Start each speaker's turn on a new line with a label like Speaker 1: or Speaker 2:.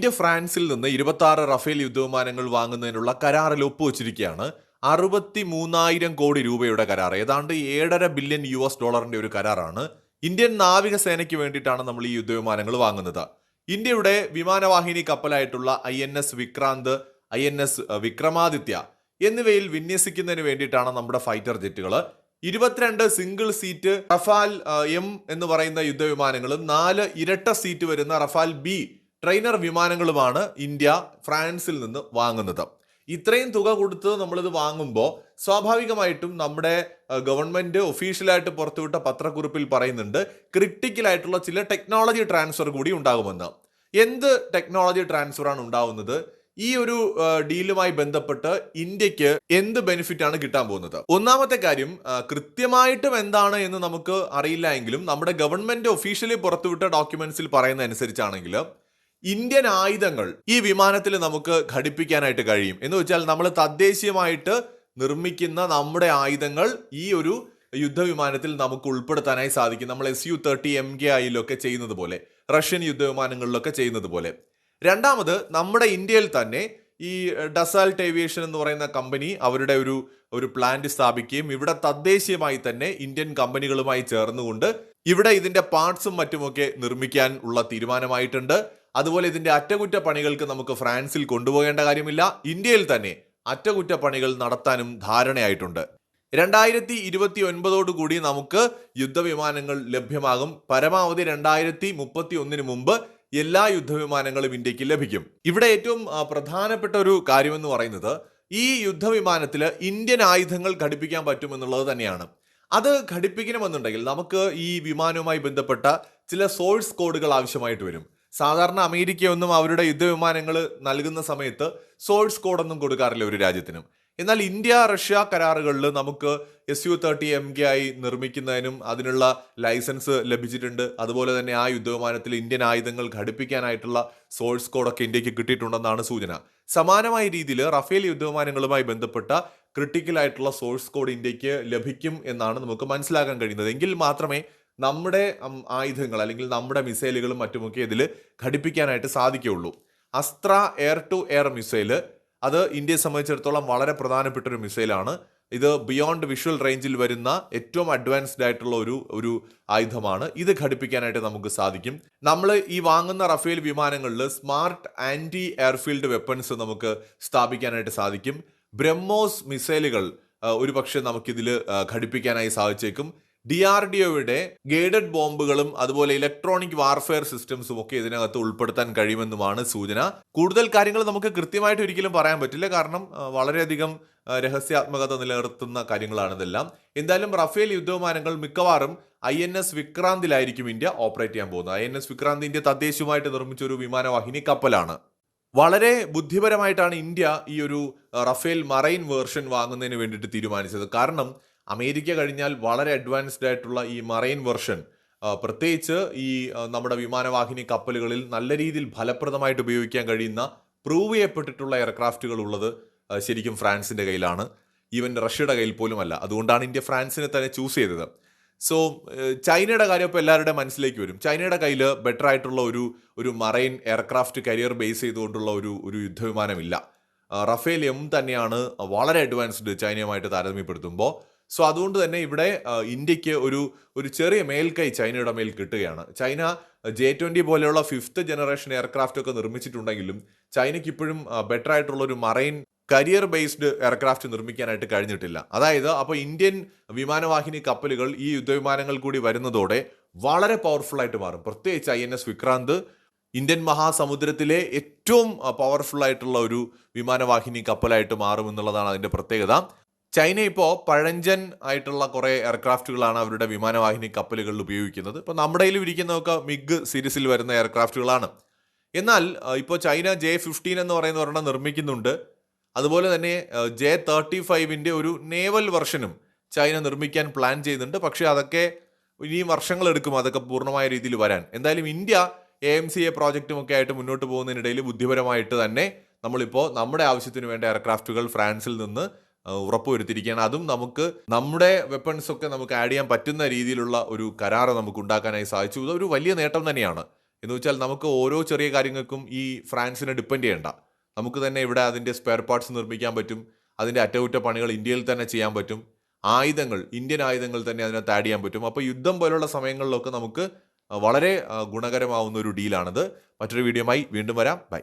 Speaker 1: India ഫ്രാൻസിൽ നിന്ന് ഇരുപത്തി ആറ് റഫേൽ യുദ്ധവിമാനങ്ങൾ വാങ്ങുന്നതിനുള്ള കരാറിൽ ഒപ്പുവച്ചിരിക്കുകയാണ്. അറുപത്തി മൂന്നായിരം കോടി രൂപയുടെ കരാർ ഏതാണ്ട് ഏഴര ബില്യൺ യു എസ് ഡോളറിന്റെ ഒരു കരാറാണ്. ഇന്ത്യൻ നാവികസേനയ്ക്ക് വേണ്ടിയിട്ടാണ് നമ്മൾ ഈ യുദ്ധവിമാനങ്ങൾ വാങ്ങുന്നത്. ഇന്ത്യയുടെ വിമാനവാഹിനി കപ്പലായിട്ടുള്ള I N S Vikrant I N S Vikramaditya എന്നിവയിൽ വിന്യസിക്കുന്നതിന് വേണ്ടിയിട്ടാണ് നമ്മുടെ ഫൈറ്റർ ജെറ്റുകൾ ഇരുപത്തിരണ്ട് സിംഗിൾ സീറ്റ് റഫാൽ എം എന്ന് പറയുന്ന യുദ്ധവിമാനങ്ങളും നാല് ഇരട്ട സീറ്റ് വരുന്ന റഫാൽ ബി ട്രെയിനർ വിമാനങ്ങളുമാണ് ഇന്ത്യ ഫ്രാൻസിൽ നിന്ന് വാങ്ങുന്നത്. ഇത്രയും തുക കൊടുത്ത് നമ്മളിത് വാങ്ങുമ്പോൾ സ്വാഭാവികമായിട്ടും നമ്മുടെ ഗവൺമെന്റ് ഒഫീഷ്യലായിട്ട് പുറത്തുവിട്ട പത്രക്കുറിപ്പിൽ പറയുന്നുണ്ട് ക്രിട്ടിക്കലായിട്ടുള്ള ചില ടെക്നോളജി ട്രാൻസ്ഫർ കൂടി ഉണ്ടാകുമെന്ന്. എന്ത് ടെക്നോളജി ട്രാൻസ്ഫറാണ് ഉണ്ടാവുന്നത്? ഈ ഒരു ഡീലുമായി ബന്ധപ്പെട്ട് ഇന്ത്യയ്ക്ക് എന്ത് ബെനിഫിറ്റ് ആണ് കിട്ടാൻ പോകുന്നത്? ഒന്നാമത്തെ കാര്യം കൃത്യമായിട്ടും എന്താണ് എന്ന് നമുക്ക് അറിയില്ല എങ്കിലും നമ്മുടെ ഗവൺമെന്റ് ഒഫീഷ്യലി പുറത്തുവിട്ട ഡോക്യുമെന്റ്സിൽ പറയുന്ന അനുസരിച്ചാണെങ്കിൽ ഇന്ത്യൻ ആയുധങ്ങൾ ഈ വിമാനത്തിൽ നമുക്ക് ഘടിപ്പിക്കാനായിട്ട് കഴിയും. എന്ന് വെച്ചാൽ നമ്മൾ തദ്ദേശീയമായിട്ട് നിർമ്മിക്കുന്ന നമ്മുടെ ആയുധങ്ങൾ ഈ ഒരു യുദ്ധവിമാനത്തിൽ നമുക്ക് ഉൾപ്പെടുത്താനായി സാധിക്കും. നമ്മൾ S U thirty M K ഐയിലൊക്കെ ചെയ്യുന്നത് പോലെ റഷ്യൻ യുദ്ധവിമാനങ്ങളിലൊക്കെ ചെയ്യുന്നത് പോലെ. രണ്ടാമത് നമ്മുടെ ഇന്ത്യയിൽ തന്നെ ഈ ഡസാൾട്ട് ഏവിയേഷൻ എന്ന് പറയുന്ന കമ്പനി അവരുടെ ഒരു ഒരു പ്ലാന്റ് സ്ഥാപിക്കുകയും ഇവിടെ തദ്ദേശീയമായി തന്നെ ഇന്ത്യൻ കമ്പനികളുമായി ചേർന്നുകൊണ്ട് ഇവിടെ ഇതിന്റെ പാർട്സും മറ്റുമൊക്കെ നിർമ്മിക്കാൻ ഉള്ള തീരുമാനമായിട്ടുണ്ട്. അതുപോലെ ഇതിന്റെ അറ്റകുറ്റപ്പണികൾക്ക് നമുക്ക് ഫ്രാൻസിൽ കൊണ്ടുപോകേണ്ട കാര്യമില്ല. ഇന്ത്യയിൽ തന്നെ അറ്റകുറ്റപ്പണികൾ നടത്താനും ധാരണയായിട്ടുണ്ട്. രണ്ടായിരത്തി ഇരുപത്തി ഒൻപതോടു കൂടി നമുക്ക് യുദ്ധവിമാനങ്ങൾ ലഭ്യമാകും. പരമാവധി രണ്ടായിരത്തി മുപ്പത്തി ഒന്നിന് മുമ്പ് എല്ലാ യുദ്ധവിമാനങ്ങളും ഇന്ത്യയ്ക്ക് ലഭിക്കും. ഇവിടെ ഏറ്റവും പ്രധാനപ്പെട്ട ഒരു കാര്യമെന്ന് പറയുന്നത് ഈ യുദ്ധവിമാനത്തിൽ ഇന്ത്യൻ ആയുധങ്ങൾ ഘടിപ്പിക്കാൻ പറ്റുമെന്നുള്ളത് തന്നെയാണ്. അത് ഘടിപ്പിക്കണമെന്നുണ്ടെങ്കിൽ നമുക്ക് ഈ വിമാനവുമായി ബന്ധപ്പെട്ട ചില സോഴ്സ് കോഡുകൾ ആവശ്യമായിട്ട് വരും. സാധാരണ അമേരിക്കയൊന്നും അവരുടെ യുദ്ധവിമാനങ്ങൾ നൽകുന്ന സമയത്ത് സോഴ്സ് കോഡൊന്നും കൊടുക്കാറില്ല ഒരു രാജ്യത്തിനും. എന്നാൽ ഇന്ത്യ റഷ്യ കരാറുകളിൽ നമുക്ക് S U thirty M K ആയി നിർമ്മിക്കുന്നതിനും അതിനുള്ള ലൈസൻസ് ലഭിച്ചിട്ടുണ്ട്. അതുപോലെ തന്നെ ആ യുദ്ധവിമാനത്തിൽ ഇന്ത്യൻ ആയുധങ്ങൾ ഘടിപ്പിക്കാനായിട്ടുള്ള സോഴ്സ് കോഡൊക്കെ ഇന്ത്യയ്ക്ക് കിട്ടിയിട്ടുണ്ടെന്നാണ് സൂചന. സമാനമായ രീതിയിൽ റഫേൽ യുദ്ധവിമാനങ്ങളുമായി ബന്ധപ്പെട്ട ക്രിട്ടിക്കൽ ആയിട്ടുള്ള സോഴ്സ് കോഡ് ഇന്ത്യയ്ക്ക് ലഭിക്കും എന്നാണ് നമുക്ക് മനസ്സിലാക്കാൻ കഴിയുന്നത്. എങ്കിൽ മാത്രമേ നമ്മുടെ ആയുധങ്ങൾ അല്ലെങ്കിൽ നമ്മുടെ മിസൈലുകളും മറ്റുമൊക്കെ ഇതിൽ ഘടിപ്പിക്കാനായിട്ട് സാധിക്കുകയുള്ളൂ. Astra air to air missile അത് ഇന്ത്യയെ സംബന്ധിച്ചിടത്തോളം വളരെ പ്രധാനപ്പെട്ട ഒരു മിസൈലാണ്. ഇത് ബിയോണ്ട് വിഷ്വൽ റേഞ്ചിൽ വരുന്ന ഏറ്റവും അഡ്വാൻസ്ഡ് ആയിട്ടുള്ള ഒരു ഒരു ആയുധമാണ്. ഇത് ഘടിപ്പിക്കാനായിട്ട് നമുക്ക് സാധിക്കും. നമ്മൾ ഈ വാങ്ങുന്ന റഫേൽ വിമാനങ്ങളിൽ സ്മാർട്ട് ആന്റി എയർഫീൽഡ് വെപ്പൺസ് നമുക്ക് സ്ഥാപിക്കാനായിട്ട് സാധിക്കും. ബ്രഹ്മോസ് മിസൈലുകൾ ഒരു പക്ഷേ നമുക്കിതിൽ ഘടിപ്പിക്കാനായി സാധിച്ചേക്കും. ഡി ആർ ഡി ഒയുടെ ഗൈഡഡ് ബോംബുകളും അതുപോലെ ഇലക്ട്രോണിക് വാർഫെയർ സിസ്റ്റംസും ഒക്കെ ഇതിനകത്ത് ഉൾപ്പെടുത്താൻ കഴിയുമെന്നുമാണ് സൂചന. കൂടുതൽ കാര്യങ്ങൾ നമുക്ക് കൃത്യമായിട്ട് ഒരിക്കലും പറയാൻ പറ്റില്ല. കാരണം വളരെയധികം രഹസ്യാത്മകത നിലനിർത്തുന്ന കാര്യങ്ങളാണ് ഇതെല്ലാം. എന്തായാലും റഫേൽ യുദ്ധവിമാനങ്ങൾ മിക്കവാറും ഐ എൻ എസ് വിക്രാന്തിലായിരിക്കും ഇന്ത്യ ഓപ്പറേറ്റ് ചെയ്യാൻ പോകുന്നത്. I N S Vikrant India തദ്ദേശീയമായിട്ട് നിർമ്മിച്ച ഒരു വിമാനവാഹിനി കപ്പലാണ്. വളരെ ബുദ്ധിപരമായിട്ടാണ് ഇന്ത്യ ഈ ഒരു റഫേൽ മറൈൻ വേർഷൻ വാങ്ങുന്നതിന് വേണ്ടിയിട്ട് തീരുമാനിച്ചത്. കാരണം അമേരിക്ക കഴിഞ്ഞാൽ വളരെ അഡ്വാൻസ്ഡ് ആയിട്ടുള്ള ഈ മറൈൻ വെർഷൻ പ്രത്യേകിച്ച് ഈ നമ്മുടെ വിമാനവാഹിനി കപ്പലുകളിൽ നല്ല രീതിയിൽ ഫലപ്രദമായിട്ട് ഉപയോഗിക്കാൻ കഴിയുന്ന പ്രൂവ് ചെയ്യപ്പെട്ടിട്ടുള്ള എയർക്രാഫ്റ്റുകൾ ഉള്ളത് ശരിക്കും ഫ്രാൻസിന്റെ കയ്യിലാണ്. ഈവൻ റഷ്യയുടെ കയ്യിൽ പോലുമല്ല. അതുകൊണ്ടാണ് ഇന്ത്യ ഫ്രാൻസിനെ തന്നെ ചൂസ് ചെയ്തത്. സോ ചൈനയുടെ കാര്യം ഇപ്പോൾ എല്ലാവരുടെ മനസ്സിലേക്ക് വരും. ചൈനയുടെ കയ്യിൽ ബെറ്റർ ആയിട്ടുള്ള ഒരു ഒരു മറൈൻ എയർക്രാഫ്റ്റ് കരിയർ ബേസ് ചെയ്തുകൊണ്ടുള്ള ഒരു ഒരു യുദ്ധവിമാനമില്ല. റഫേൽ എം തന്നെയാണ് വളരെ അഡ്വാൻസ്ഡ് ചൈനയുമായിട്ട് താരതമ്യപ്പെടുത്തുമ്പോൾ സോ അതുകൊണ്ട് തന്നെ ഇവിടെ ഇന്ത്യയ്ക്ക് ഒരു ഒരു ചെറിയ മേൽക്കൈ ചൈനയുടെ മേൽ കിട്ടുകയാണ്. ചൈന ജെ ട്വന്റി പോലെയുള്ള ഫിഫ്ത്ത് ജനറേഷൻ എയർക്രാഫ്റ്റ് ഒക്കെ നിർമ്മിച്ചിട്ടുണ്ടെങ്കിലും ചൈനയ്ക്ക് ഇപ്പോഴും ബെറ്റർ ആയിട്ടുള്ള ഒരു മറൈൻ കരിയർ ബേസ്ഡ് എയർക്രാഫ്റ്റ് നിർമ്മിക്കാനായിട്ട് കഴിഞ്ഞിട്ടില്ല. അതായത് അപ്പോൾ ഇന്ത്യൻ വിമാനവാഹിനി കപ്പലുകൾ ഈ യുദ്ധവിമാനങ്ങൾ കൂടി വരുന്നതോടെ വളരെ പവർഫുൾ ആയിട്ട് മാറും. പ്രത്യേകിച്ച് I N S Vikrant Indian മഹാസമുദ്രത്തിലെ ഏറ്റവും പവർഫുൾ ആയിട്ടുള്ള ഒരു വിമാനവാഹിനി കപ്പലായിട്ട് മാറും എന്നുള്ളതാണ് അതിന്റെ പ്രത്യേകത. ചൈന ഇപ്പോൾ പഴഞ്ചൻ ആയിട്ടുള്ള കുറേ എയർക്രാഫ്റ്റുകളാണ് അവരുടെ വിമാനവാഹിനി കപ്പലുകളിൽ ഉപയോഗിക്കുന്നത്. ഇപ്പോൾ നമ്മുടെ കയ്യിൽ ഇരിക്കുന്നതൊക്കെ മിഗ് സീരീസിൽ വരുന്ന എയർക്രാഫ്റ്റുകളാണ്. എന്നാൽ ഇപ്പോൾ ചൈന ജെ ഫിഫ്റ്റീൻ എന്ന് പറയുന്ന ഒരെണ്ണം നിർമ്മിക്കുന്നുണ്ട്. അതുപോലെ തന്നെ ജെ തേർട്ടി ഫൈവിന്റെ ഒരു നേവൽ വെർഷനും ചൈന നിർമ്മിക്കാൻ പ്ലാൻ ചെയ്യുന്നുണ്ട്. പക്ഷേ അതൊക്കെ ഇനിയും വർഷങ്ങളെടുക്കും അതൊക്കെ പൂർണമായ രീതിയിൽ വരാൻ. എന്തായാലും India A M C A പ്രോജക്റ്റും ഒക്കെ ആയിട്ട് മുന്നോട്ട് പോകുന്നതിനിടയിൽ ബുദ്ധിപരമായിട്ട് തന്നെ നമ്മളിപ്പോൾ നമ്മുടെ ആവശ്യത്തിന് വേണ്ട എയർക്രാഫ്റ്റുകൾ ഫ്രാൻസിൽ നിന്ന് ഉറപ്പുവരുത്തിയിരിക്കുകയാണ്. അതും നമുക്ക് നമ്മുടെ വെപ്പൺസ് ഒക്കെ നമുക്ക് ആഡ് ചെയ്യാൻ പറ്റുന്ന രീതിയിലുള്ള ഒരു കരാറ് നമുക്ക് ഉണ്ടാക്കാനായി സാധിച്ചു. ഇതൊരു വലിയ നേട്ടം തന്നെയാണ്. എന്ന് വെച്ചാൽ നമുക്ക് ഓരോ ചെറിയ കാര്യങ്ങൾക്കും ഈ ഫ്രാൻസിനെ ഡിപ്പെൻഡ് ചെയ്യേണ്ട. നമുക്ക് തന്നെ ഇവിടെ അതിന്റെ സ്പെയർ പാർട്സ് നിർമ്മിക്കാൻ പറ്റും. അതിന്റെ അറ്റകുറ്റപ്പണികൾ ഇന്ത്യയിൽ തന്നെ ചെയ്യാൻ പറ്റും. ആയുധങ്ങൾ ഇന്ത്യൻ ആയുധങ്ങൾ തന്നെ അതിനകത്ത് ആഡ് ചെയ്യാൻ പറ്റും. അപ്പോൾ യുദ്ധം പോലുള്ള സമയങ്ങളിലൊക്കെ നമുക്ക് വളരെ ഗുണകരമാവുന്ന ഒരു ഡീലാണിത് മറ്റൊരു വീഡിയോയുമായി വീണ്ടും വരാം. ബൈ